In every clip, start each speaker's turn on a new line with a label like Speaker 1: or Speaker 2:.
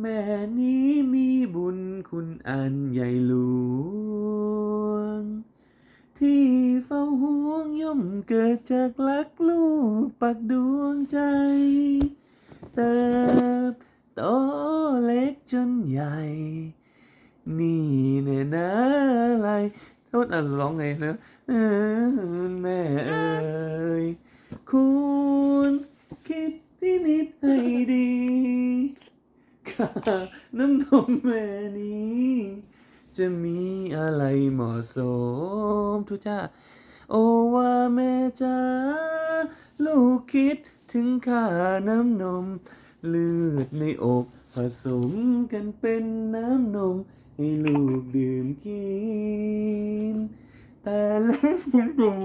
Speaker 1: แม่นี้มีบุญคุณอันใหญ่หลวง ที่เฝ้าห่วงย่อมเกิดจากรักลูกปักดวงใจ เติบโตเล็กจนใหญ่ นี่เนี่ยนะอะไรโทษอะร้องไงนะเออแม่เอ่ยคุณคิดพินิจให้ดี น้ำนมแม่นี้ จะมีอะไรเหมาะสมทุกจ้าโอว่าแม่จ้าลูกคิดถึงค่าน้ำนม เลือดในอกผสมกันเป็นน้ำนม ให้ลูกดื่มกิน แต่แล้วยังอยู่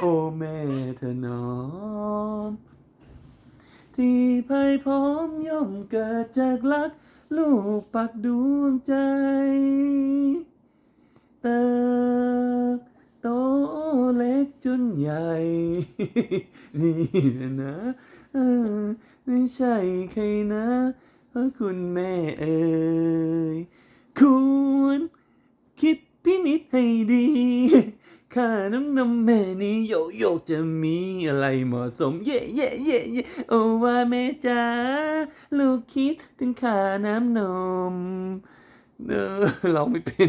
Speaker 1: โอแม่เธอนอม ที่ภัยพร้อมย่อมเกิดจากรัก ลูกปักดวงใจ เติบโตเล็กจนใหญ่ นี่นะเออไม่ใช่ใครนะเพราะคุณแม่เอ่ยคุณคิดพินิจให้ดี ข้าน้ำนมแม่นี้โยโยกจะมีอะไรเหมาะสม เย่เย่เย่เย่โอว่าแม่จ๋าลูกคิดถึงข้าน้ำนมเออเราไม่เป็น